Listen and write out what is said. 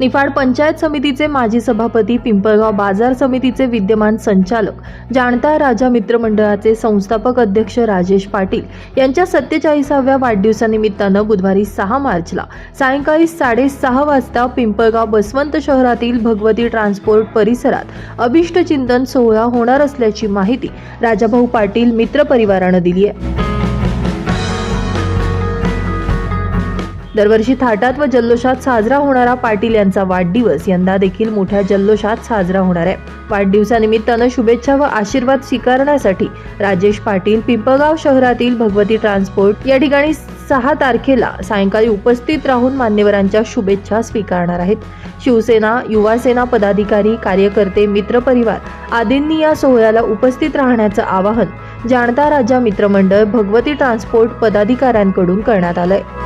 निफाड पंचायत समितीचे माजी सभापती पिंपळगाव बाजार समितीचे विद्यमान संचालक जाणता राजा मित्रमंडळाचे संस्थापक अध्यक्ष राजेश पाटील यांच्या सत्तेचाळीसाव्या वाढदिवसानिमित्तानं बुधवारी सहा मार्चला सायंकाळी साडेसहा वाजता पिंपळगाव बसवंत शहरातील भगवती ट्रान्सपोर्ट परिसरात अभिष्टचिंतन सोहळा होणार असल्याची माहिती राजाभाऊ पाटील मित्रपरिवारानं दिली आहे. दरवर्षी थाटात व जल्लोषात साजरा होणारा पाटील यांचा वाढदिवस यंदा देखील मोठ्या जल्लोषात साजरा होणार आहे. वाढदिवसानिमित्तानं शुभेच्छा व आशीर्वाद स्वीकारण्यासाठी राजेश पाटील पिंपळगाव शहरातील भगवती ट्रान्सपोर्ट या ठिकाणी सहा तारखेला सायंकाळी उपस्थित राहून मान्यवरांच्या शुभेच्छा स्वीकारणार आहेत. शिवसेना युवासेना पदाधिकारी कार्यकर्ते मित्रपरिवार आदींनी या सोहळ्याला उपस्थित राहण्याचं आवाहन जाणता राजा मित्रमंडळ भगवती ट्रान्सपोर्ट पदाधिकाऱ्यांकडून करण्यात आलंय.